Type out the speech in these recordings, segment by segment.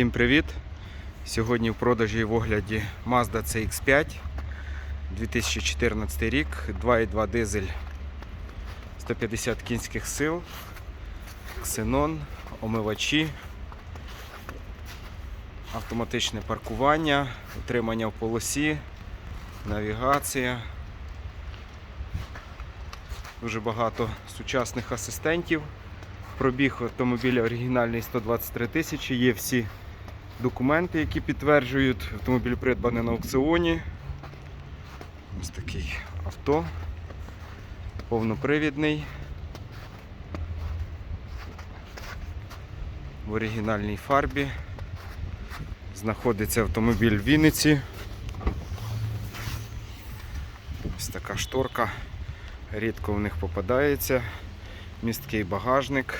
Всім привіт! Сьогодні в продажі і в огляді Mazda CX5 2014 рік, 2.2 дизель 150 кінських сил, ксенон, омивачі, автоматичне паркування, утримання в полосі, навігація. Дуже багато сучасних асистентів. Пробіг автомобіля оригінальний 123 тисячі. Є всі документи, які підтверджують. Автомобіль придбаний на аукціоні. Ось такий авто. Повнопривідний. В оригінальній фарбі. Знаходиться автомобіль в Вінниці. Ось така шторка. Рідко в них попадається. Місткий багажник.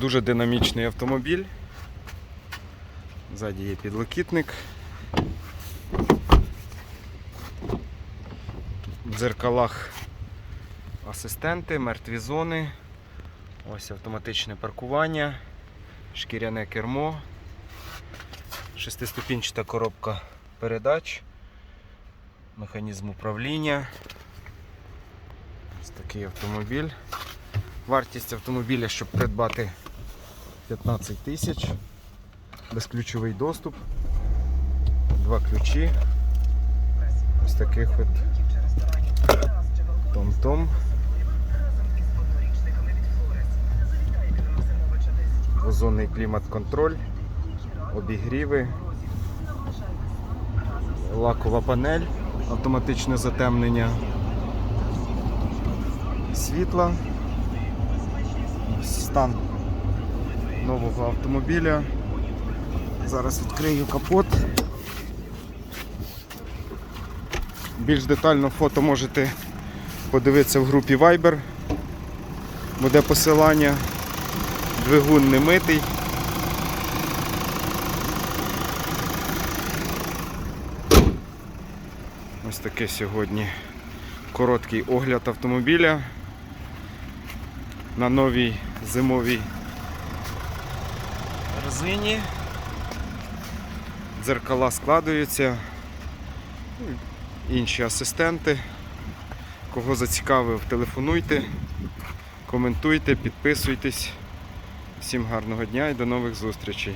Дуже динамічний автомобіль. Ззаді є підлокітник. В дзеркалах асистенти, мертві зони. Ось автоматичне паркування, шкіряне кермо, шестиступінчата коробка передач, механізм управління. Ось такий автомобіль. Вартість автомобіля, щоб придбати 15 тисяч. Безключовий доступ. Два ключі. Ось таких от том-том. Озонний клімат-контроль, обігріви, лакова панель, автоматичне затемнення світла, стан нового автомобіля. Зараз відкрию капот. Більш детально фото можете подивитися в групі Viber. Буде посилання. Двигун не митий. Ось таке сьогодні короткий огляд автомобіля на новій зимовій резині. Дзеркала складуються, Ну, інші асистенти. Кого зацікавив, телефонуйте, коментуйте, підписуйтесь. Всім гарного дня і до нових зустрічей.